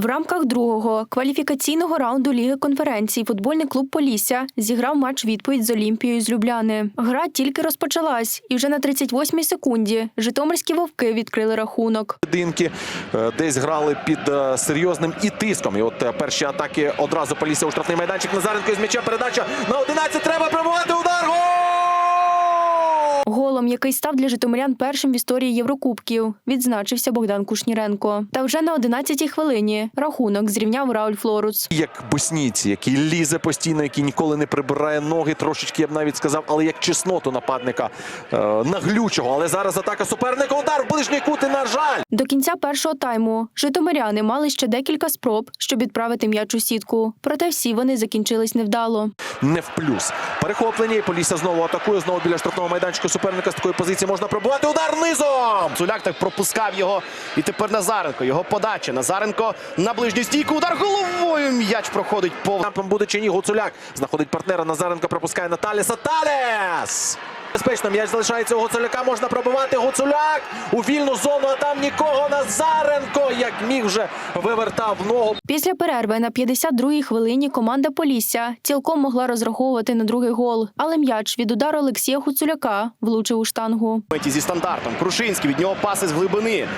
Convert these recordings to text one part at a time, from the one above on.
В рамках другого кваліфікаційного раунду Ліги конференцій футбольний клуб Полісся зіграв матч відповідь з Олімпією з Любляни. Гра тільки розпочалась, і вже на 38-й секунді житомирські вовки відкрили рахунок. поєдинки е, десь грали під е, серйозним і тиском. І от е, перші атаки одразу полісся у штрафний майданчик. Назаренко із м'яча передача на 11. Треба пробувати який став для житомирян першим в історії Єврокубків, відзначився Богдан Кушніренко. Та вже на 11-й хвилині рахунок зрівняв Рауль Флоруц. Як боснійці, який лізе постійно, який ніколи не прибирає ноги. Трошечки я б навіть сказав, але як чесноту нападника е, наглючого. Але зараз атака суперника. Удар в ближній кут. І, на жаль. До кінця першого тайму житомиряни мали ще декілька спроб, щоб відправити м'яч у сітку. Проте всі вони закінчились невдало. не в плюс. Перехоплення Полісся знову атакує. Знову біля штрафного майданчика суперника такої позиції можна пробувати. Удар низом. Цуляк так пропускав його. І тепер Назаренко. Його подача. Назаренко на ближню стійку. Удар головою. М'яч проходить. Там буде чи ні Гуцуляк. Знаходить партнера. Назаренко пропускає на Таліса. Таліс! Безпечно, м'яч залишається у Гуцуляка. Можна пробивати Гуцуляк у вільну зону, а там нікого. Назаренко, як міг вже вивертав ногу. Після перерви на 52-й хвилині команда Полісся цілком могла розраховувати на другий гол, але м'яч від удару Олексія Хуцуляка влучив у штангу. Меті зі стандартом. Крушинський від нього паси з глибини.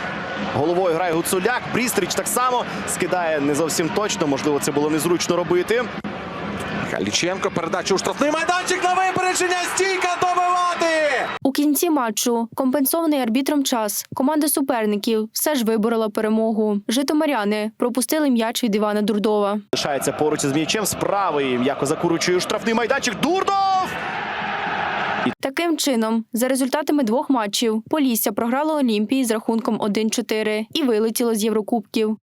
Головою грає Гуцуляк. Брістрич так само скидає не зовсім точно. Можливо, це було незручно робити. Халіченко передача у штрафний майданчик на випередження. Стійка добивати. У кінці матчу, компенсований арбітром час, команда суперників все ж виборола перемогу. Житомиряни пропустили м'яч від Івана Дурдова. Лишається поруч із м'ячем. З правої м'яко закуручує штрафний майданчик. Дурдов! Таким чином, за результатами двох матчів, Полісся програло Олімпії з рахунком 1-4 і вилетіло з Єврокубків.